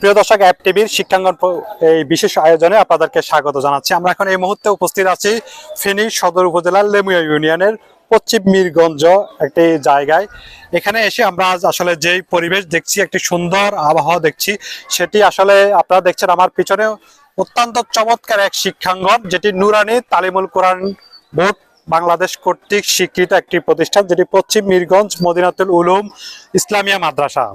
প্রিয় দর্শক অ্যাপ টিভির শিক্ষাঙ্গন এই বিশেষ আয়োজনে আপনাদেরকে স্বাগত জানাচ্ছি। আমরা এখন এই মুহূর্তে উপস্থিত আছি ফেনী সদর উপজেলার লেমুয়া ইউনিয়নের পশ্চিম মীরগঞ্জ একটি জায়গায়। এখানে এসে আমরা আজ আসলে যেই পরিবেশ দেখছি, একটি সুন্দর আবহাওয়া দেখছি, সেটি আসলে আপনারা দেখছেন আমার পিছনে অত্যন্ত চমৎকার এক শিক্ষাঙ্গন, যেটি নুরানি তালিমুল কোরআন বোর্ড বাংলাদেশ কর্তৃক স্বীকৃত একটি প্রতিষ্ঠান, যেটি পশ্চিম মীরগঞ্জ মদিনাতুল উলুম ইসলামিয়া মাদ্রাসা।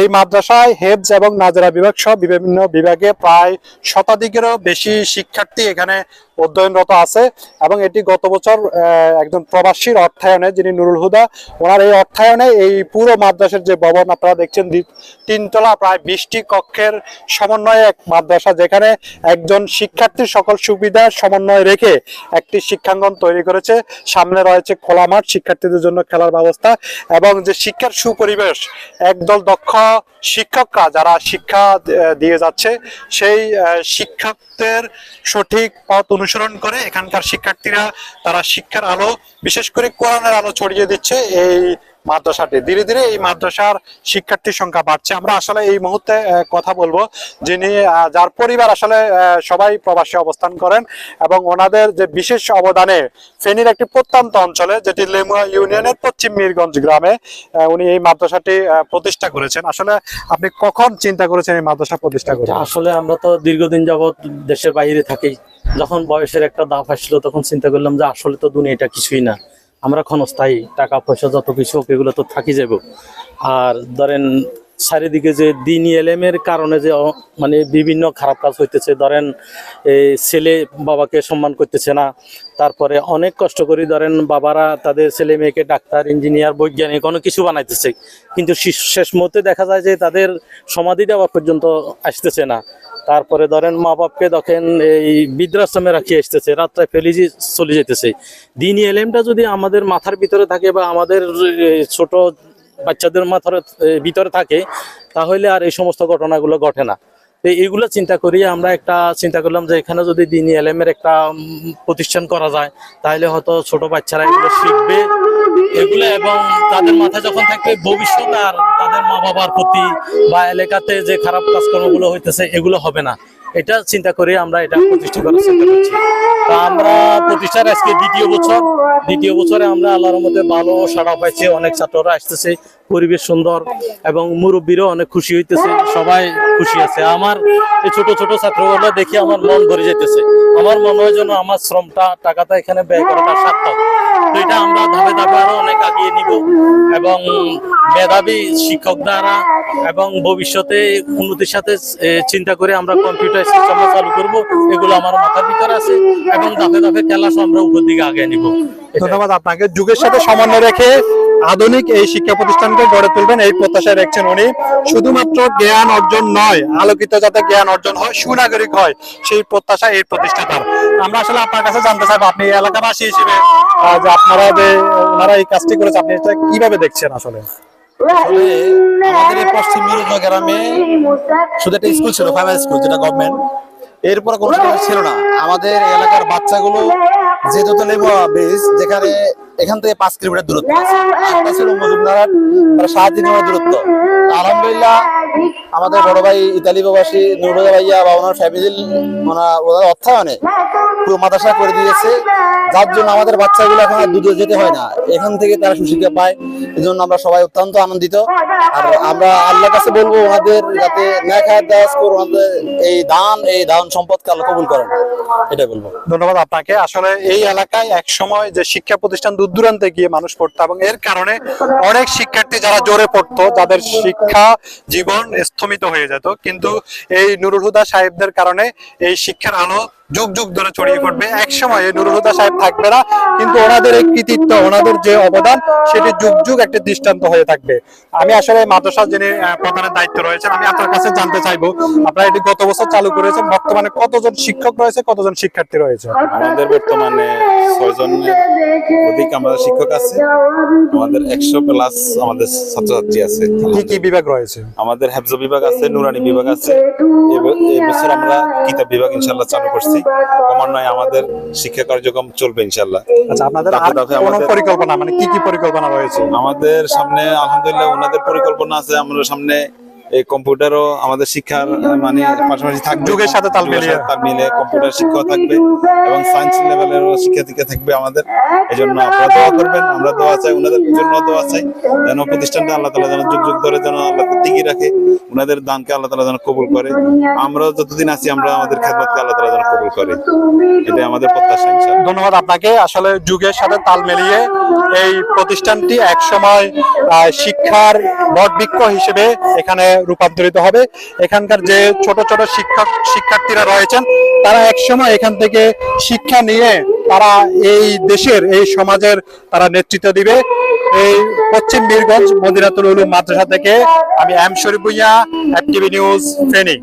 এই মাদ্রাসায় হেবজ এবং নাজরা বিভাগ সহ বিভিন্ন বিভাগে প্রায় শতাধিকেরও বেশি শিক্ষার্থী এখানে অধ্যয়নরত আছে এবং এটি গত বছর একজন প্রবাসীর অর্থায়নে যিনি নুরুল হুদা, ওনার এই অর্থায়নে এই পুরো মাদ্রাসার যে ভবন আপনারা দেখছেন তিনতলা, প্রায় বিশটি কক্ষের সমন্বয়ে এক মাদ্রাসা, যেখানে একজন শিক্ষার্থীর সকল সুবিধা সমন্বয় রেখে একটি শিক্ষাঙ্গন তৈরি করেছে। সামনে রয়েছে খোলা মাঠ, শিক্ষার্থীদের জন্য খেলার ব্যবস্থা এবং যে শিক্ষার সুপরিবেশ, একদল দক্ষ শিক্ষকরা, যারা শিক্ষা দিয়ে যাচ্ছে, সেই শিক্ষকদের সঠিক পথ অনুসরণ করে এখানকার শিক্ষার্থীরা তারা শিক্ষার আলো, বিশেষ করে কোরআনের আলো ছড়িয়ে দিচ্ছে। এই মাদ্রাসাটি। ধীরে ধীরে এই মাদ্রাসার শিক্ষার্থীর সংখ্যা বাড়ছে। আমরা আসলে এই মুহূর্তে কথা বলব যিনি যার পরিবার আসলে সবাই প্রবাসে অবস্থান করেন এবং ওনাদের যে বিশেষ অবদানে ফেনীর একটি প্রত্যন্ত অঞ্চলে, যেটি লেমুয়া ইউনিয়নের পশ্চিম মীরগঞ্জ গ্রামে উনি এই মাদ্রাসাটি প্রতিষ্ঠা করেছেন। আসলে আপনি কখন চিন্তা করেছেন এই মাদ্রাসা প্রতিষ্ঠা করেছেন আসলে আমরা তো দীর্ঘদিন যাবৎ দেশের বাইরে থাকি। যখন বয়সের একটা দাপ আসলো, তখন চিন্তা করলাম যে আসলে তো দুনিয়াটা কিছুই না। আমরা ক্ষণস্থায়ী টাকা, পয়সা যত কিছু হোক, এগুলো তো থাকি যাব আর ধরেন চারিদিকে যে দিন এলেমের কারণে যে মানে বিভিন্ন খারাপ কাজ হইতেছে, ধরেন এই ছেলে বাবাকে সম্মান করতেছে না, তারপরে অনেক কষ্ট করি, ধরেন বাবারা তাদের ছেলে মেয়েকে ডাক্তার, ইঞ্জিনিয়ার, বৈজ্ঞানিক অনেক কিছু বানাইতেছে, কিন্তু শেষ- মুহূর্তে দেখা যায় যে তাদের সমাধি দেওয়া পর্যন্ত আসতেছে না। তারপরে ধরেন মা বাপকে দেখেন এই বৃদ্ধাশ্রমে রাখি আসতেছে, রাত্রে ফেলি যে চলে যেতেছে দিনই এলেমটা যদি আমাদের মাথার ভিতরে থাকে বা আমাদের ছোট বাচ্চাদের মাথার ভিতরে থাকে, তাহলে আর এই সমস্ত ঘটনাগুলো ঘটে না। এইগুলো চিন্তা করি আমরা একটা চিন্তা করলাম যে এখানে যদি দিনই এলেমের একটা প্রতিষ্ঠান করা যায়, তাহলে হয়তো ছোট বাচ্চারা এগুলো শিখবে। এগুলো এবং তাদের মাথায় যখন থাকবে ভবিষ্যৎ আর তাদের মা বাবার প্রতি বা এলাকাতে যে খারাপ কাজকর্মগুলো হইতেছে, এগুলো হবে না। এটা চিন্তা করে আমরা এটা প্রতিষ্ঠা করার চিন্তা করছি। তো আমরা প্রতিষ্ঠার আজকে দ্বিতীয় বছর। দ্বিতীয় বছরে আমরা আল্লাহর মধ্যে ভালো সাড়া পাইছি। অনেক ছাত্ররা আসতেছে, পরিবেশ সুন্দর এবং মুরব্বীরাও অনেক খুশি হইতেছে। সবাই খুশি আছে। আমার এই ছোট ছোট ছাত্রগুলো দেখে আমার মন ভরে যেতেছে আমার মনে হয় যেন আমার শ্রমটা, টাকাটা এখানে ব্যয় করাটা সার্থক। আমরা ধাপে ধাপে আরও অনেক আগিয়ে নিব এবং মেধাবী শিক্ষক দ্বারা এবং ভবিষ্যতে উন্নতির সাথে চিন্তা করে আমরা কম্পিউটার সিস্টেম চালু করব। এগুলো আমার মাথার ভিতরে আছে এবং ধাপে ধাপে খেলা আমরা উপর দিকে আগে নিব। ধন্যবাদ আপনাকে। যুগের সাথে সমন্বয় রেখে আধুনিক এই শিক্ষা প্রতিষ্ঠানকে গড়ে তুলবেন এই প্রত্যাশায় রাখছেন উনি। শুধুমাত্র জ্ঞান অর্জন নয়, আলোকিত যাতে জ্ঞান অর্জন হয়, সুনাগরিক হয়, সেই প্রত্যাশা এই প্রতিষ্ঠাতার। আমরা আসলে আপনার কাছে জানতে চাইব, আপনি এলাকাবাসী হিসেবে যে আপনারা যে, ওনারা এই কাজটি করেছে, আপনি এটা কীভাবে দেখছেন আসলে? আমাদের এলাকার বাচ্চাগুলো যেহেতু তো লেবুয়া বেস যেখানে এখান থেকে পাঁচ কিলোমিটার দূরত্ব আছে। মজুমদার দূরত্ব। আলহামদুলিল্লাহ, আমাদের বড় ভাই ইতালি প্রবাসী নুরুদা ভাইয়া বা ওনার ফ্যামিলি ওনার অর্থায়নে পুরো মাদ্রাসা করে দিয়েছে। যার জন্য আমাদের বাচ্চাগুলো এখন আর দুধে যেতে হয় না। এখান থেকে তারা সুশিক্ষা পায়। এজন্য জন্য আমরা সবাই অত্যন্ত আনন্দিত। আমরা আল্লাহর কাছে বলব ওনাদের যাতে এই দান এই দান সম্পদকে আল্লাহ কবুল করেন। বলব। ধন্যবাদ আপনাকে। আসলে এই এলাকায় এক সময় যে শিক্ষা প্রতিষ্ঠান দূর দূরান্তে গিয়ে মানুষ পড়তো এবং এর কারণে অনেক শিক্ষার্থী যারা জোরে পড়তো, যাদের শিক্ষা জীবন স্থমিত হয়ে যেত। কিন্তু এই নুরুল হুদা সাহেবদের কারণে এই শিক্ষার আলো যুগ যুগ ধরে ছড়িয়ে পড়বে। এক সময় এই নুরুল হুদা সাহেব থাকবে না, কিন্তু ওনাদের এই কৃতিত্ব, ওনাদের যে অবদান, সেটি যুগ যুগ একটি দৃষ্টান্ত হয়ে থাকবে। আমি আসলে মাদ্রাসার যিনি প্রধানের দায়িত্ব রয়েছেন আমি আপনার কাছে জানতে চাইব আপনারা এটি গত বছর চালু করেছেন বর্তমানে কতজন শিক্ষক রয়েছে কতজন শিক্ষার্থী রয়েছে? আমাদের বর্তমানে ছয়জনের অধিক আমাদের শিক্ষক আছে আমাদের একশো প্লাস আমাদের ছাত্রছাত্রী আছে। কি কি বিভাগ রয়েছে? আমাদের হেফজ বিভাগ আছে নুরানি বিভাগ আছে এব- এই বছর আমরা কিতাব বিভাগ ইনশাল্লাহ চালু করছি। ক্রমান্বয়ে আমাদের শিক্ষা কার্যক্রম চলবে ইনশাল্লাহ আচ্ছা আপনাদের পরিকল্পনা মানে কি কি পরিকল্পনা রয়েছে? আমাদের সামনে আলহামদুলিল্লাহ ওনাদের পরিকল্পনা আছে আমাদের সামনে। এই কম্পিউটারও আমাদের শিক্ষার মানে পাশাপাশি থাকবে। যুগের সাথে তাল মিলিয়ে। তাল মিলিয়ে কম্পিউটার শিক্ষা থাকবে এবং সায়েন্স লেভেলেরও শিক্ষার্থীকে থাকবে আমাদের। এই জন্য আপনারা দোয়া করবেন আমরা দোয়া চাই ওনাদের জন্য দোয়া চাই যেন প্রতিষ্ঠানটা আল্লাহ তালা যেন যুগ যুগ ধরে যেন আল্লাহ টিকি রাখে ওনাদের দানকে আল্লাহ তালা যেন কবুল করে। আমরা যতদিন আছি আমরা আমাদের খেদমতকে আল্লাহ তালা যেন কবুল করে। এটাই আমাদের প্রত্যাশা ইনশাআল্লাহ। ধন্যবাদ আপনাকে। আসলে যুগের সাথে তাল মিলিয়ে এই প্রতিষ্ঠানটি এক সময় শিক্ষার বটবৃক্ষ হিসেবে এখানে রূপান্তরিত হবে। এখানকার যে ছোট ছোট শিক্ষক, শিক্ষার্থীরা রয়েছেন, তারা একসময় এখান থেকে শিক্ষা নিয়ে তারা এই দেশের, এই সমাজের তারা নেতৃত্ব দিবে। এই পশ্চিম বীরগঞ্জ মদিনাতুল মাদ্রাসা থেকে আমি M Sharif Bhuiyan FTV news, Feni.